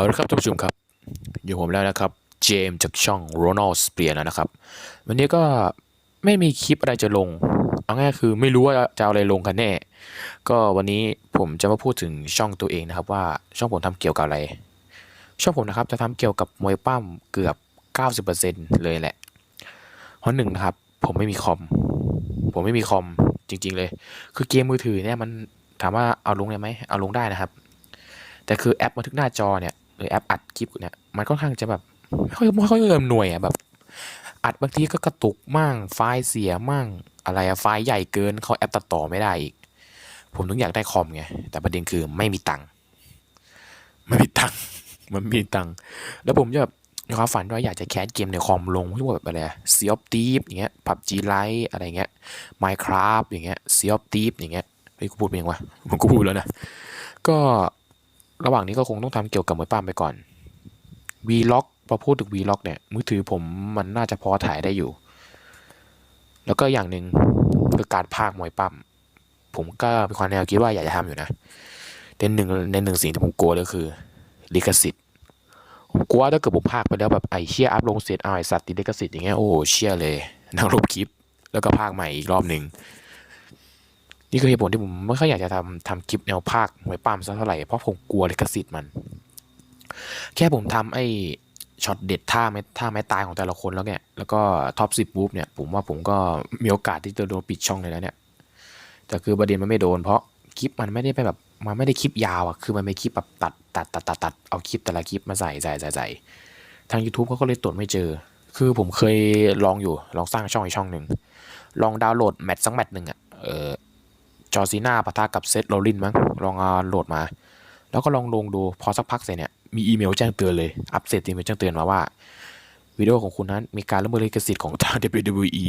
เอาละครับท่านผู้ชมครับ อยู่ผมแล้วนะครับ เจมจากช่อง Ronald s p e a r แล้วนะครับ วันนี้ก็ไม่มีคลิปอะไรจะลง เอาง่ายคือไม่รู้ว่าจะเอาอะไรลงกันแน่ ก็วันนี้ผมจะมาพูดถึงช่องตัวเองนะครับ ว่าช่องผมทำเกี่ยวกับอะไร ช่องผมนะครับจะทำเกี่ยวกับมวยปั้มเกือบ 90%เลยแหละเพราะหนึ่งนะครับ ผมไม่มีคอม ผมไม่มีคอมจริง ๆ เลย คือเกมมือถือเนี่ยมันถามว่าเอาลงได้ไหมเอาลงได้นะครับแต่คือแอปบันทึกหน้าจอเนี่ย หรือแอปอัดคลิปเนี่ยมันค่อนข้างจะแบบไม่ค่อยไม่ค่อยเอิมหน่วยอะแบบ อัดบางทีก็กระตุกมั่งไฟล์เสียมั่งอะไรอะไฟล์ใหญ่เกินเขาแอปตัดต่อไม่ได้อีก ผมถึงอยากได้คอมไงแต่ประเด็นคือไม่มีตังค์ไม่มีตังค์มันมีตังค์แล้วผมจะแบบความฝันว่าอยากจะแคสเกมในคอมลงพว่าแบบอะไรซีออฟตีฟอย่างเงี้ยพับจีไลท์อะไรเงี้ย Minecraft อย่างเงี้ยซีออฟตีฟอย่างเงี้ยเฮ้ยกูพูดเองวะผมก็พูดแล้วนะ ก็ ระหว่างนี้ก็คงต้องทำเกี่ยวกับมวยปั้มไปก่อน Vlog พอพูดถึง Vlog เนี่ยมือถือผมมันน่าจะพอถ่ายได้อยู่ แล้วก็อย่างหนึ่งคือการพากมวยปั้มผมก็มีความแนวคิดว่าอยากจะทำอยู่นะแต่หนึ่งในหนึ่งสิ่งที่ผมกลัวเลยคือลิขสิทธิ์ผมกลัวถ้าเกิดผมพากไปแล้วแบบไอเชี่ยอัพลงเสร็จเอาไอสัตว์ติดลิขสิทธิ์อย่างเงี้ยโอ้เชี่ยเลยนั่งลบคลิป แล้วก็พากใหม่อีกรอบหนึ่ง นี่คือเหตุผลที่ผมไม่ค่อยอยากจะทำทำคลิปแนวภาคมวยปั้มสักเท่าไหร่เพราะผมกลัวลิขสิทธิ์มัน แค่ผมทำไอ้ช็อตเด็ดท่าไม้ท่าไม้ตายของแต่ละคนแล้วเนี่ยแล้วก็ท็อปสิบปุ๊บเนี่ยผมว่าผมก็มีโอกาสที่จะโดนปิดช่องเลยแล้วเนี่ยแต่คือประเด็นมันไม่โดนเพราะคลิปมันไม่ได้ไปแบบมันไม่ได้คลิปยาวอะคือมันเป็นคลิปแบบตัดตัดตัดตัดตัดเอาคลิปแต่ละคลิปมาใส่ใส่ใส่ใส่ทาง YouTube เขาก็เลยตรวจไม่เจอ คือผมเคยลองอยู่ลองสร้างช่องอีกช่องหนึ่งลองดาวน์โหลดแมตช์สักแมตช์หนึ่งอะเออ จอร์ซีนาปะทะกับเซตโรลินมั้งลองอโหลดมา แล้วก็ลองลงดูพอสักพักเสร็จเนี่ยมีอีเมลแจ้งเตือนเลยอัปเดตอีเมลแจ้งเตือนมาว่าวิดีโอของคุณนั้นมีการละเมิดลิขสิทธิ์ของทาง WWE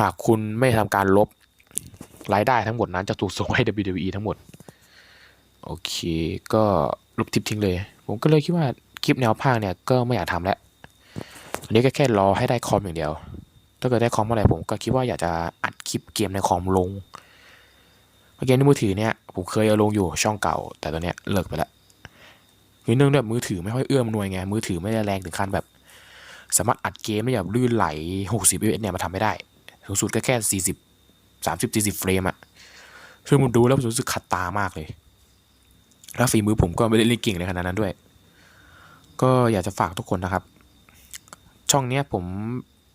หากคุณไม่ทำการลบรายได้ทั้งหมดนั้นจะถูกส่งให้ WWE ทั้งหมด โอเค ก็ลบทิปทิ้งเลย ผมก็เลยคิดว่าคลิปแนวภาคเนี่ยก็ไม่อยากทำแล้วอันนี้ก็แค่รอให้ได้คอมอย่างเดียว ถ้าเกิดได้คอมเมื่อไหร่ผมก็คิดว่าอยากจะอัดคลิปเกมในคอมลง เกมในมือถือเนี่ยผมเคยเอาลงอยู่ช่องเก่า แต่ตอนเนี้ยเลิกไปแล้วคือเนื่องด้วยมือถือไม่ค่อยเอื้อมหน่วยไงมือถือไม่ได้แรงถึงขั้นแบบ สามารถอัดเกมได้แบบลื่นไหล 60 fps เนี่ยมาทำไม่ได้สูงสุดก็แค่ 40 30 40เฟรมอะซึ่งผมดูแล้วผมรู้สึกขัดตามากเลยแล้วฝีมือผมก็ไม่ได้เล่นเก่งเลยขนาดนั้นด้วย ก็อยากจะฝากทุกคนนะครับ ช่องเนี้ยผม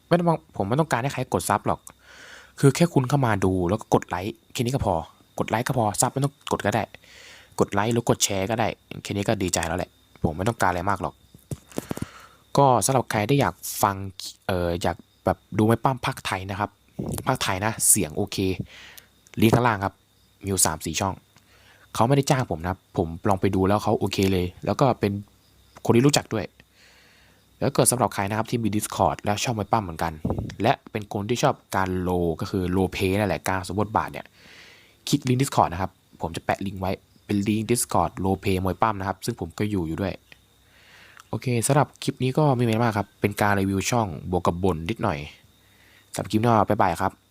ไม่ต้องผมไม่ต้องการให้ใครกดซับหรอก คือแค่คุณเข้ามาดูแล้วก็กดไลค์แค่นี้ก็พอ กดไลค์ก็พอซับไม่ต้องกดก็ได้ กดไลค์หรือกดแชร์ก็ได้แค่นี้ก็ดีใจแล้วแหละ ผมไม่ต้องการอะไรมากหรอก ก็สำหรับใครที่อยากฟังเอออยากแบบดูไม่ปั้มภาคไทยนะครับภาคไทยนะ เสียงโอเคลิงก์ข้างล่างครับมีอยู่สามสี่ช่องเขาไม่ได้จ้างผมนะผมลองไปดูแล้วเขาโอเคเลย แล้วก็เป็นคนที่รู้จักด้วย แล้วเกิดสำหรับใครนะครับที่มี Discord แล้วชอบไม่ปั้มเหมือนกัน และเป็นคนที่ชอบการโลก็คือโลเพนั่นแหละการสมบทบาทเนี่ย คลิกลิงก์ Discord นะครับ ผมจะแปะลิงก์ไว้เป็นลิงก์ Discord โลเพมวยปั้มนะครับ ซึ่งผมก็อยู่อยู่ด้วย โอเคสำหรับคลิปนี้ก็ไม่มีมากครับ เป็นการรีวิวช่องบวกกับบนนิดหน่อยสำหรับคลิปนี้าบ๊ายบายครับ